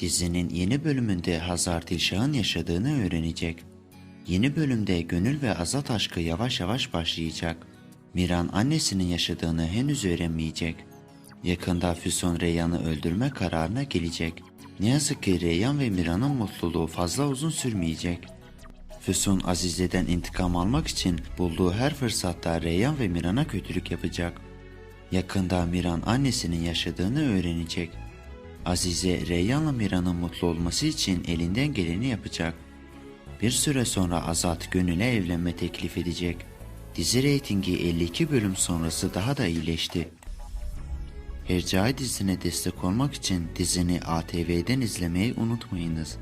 Dizinin yeni bölümünde Hazar Dilşah'ın yaşadığını öğrenecek. Yeni bölümde Gönül ve Azat aşkı yavaş yavaş başlayacak. Miran annesinin yaşadığını henüz öğrenmeyecek. Yakında Füsun Reyyan'ı öldürme kararına gelecek. Ne yazık ki Reyyan ve Miran'ın mutluluğu fazla uzun sürmeyecek. Füsun Azize'den intikam almak için bulduğu her fırsatta Reyyan ve Miran'a kötülük yapacak. Yakında Miran annesinin yaşadığını öğrenecek. Azize Reyyan'la Miran'ın mutlu olması için elinden geleni yapacak. Bir süre sonra Azat Gönül'e evlenme teklif edecek. Dizi reytingi 52 bölüm sonrası daha da iyileşti. Hercai dizisine destek olmak için dizini ATV'den izlemeyi unutmayınız.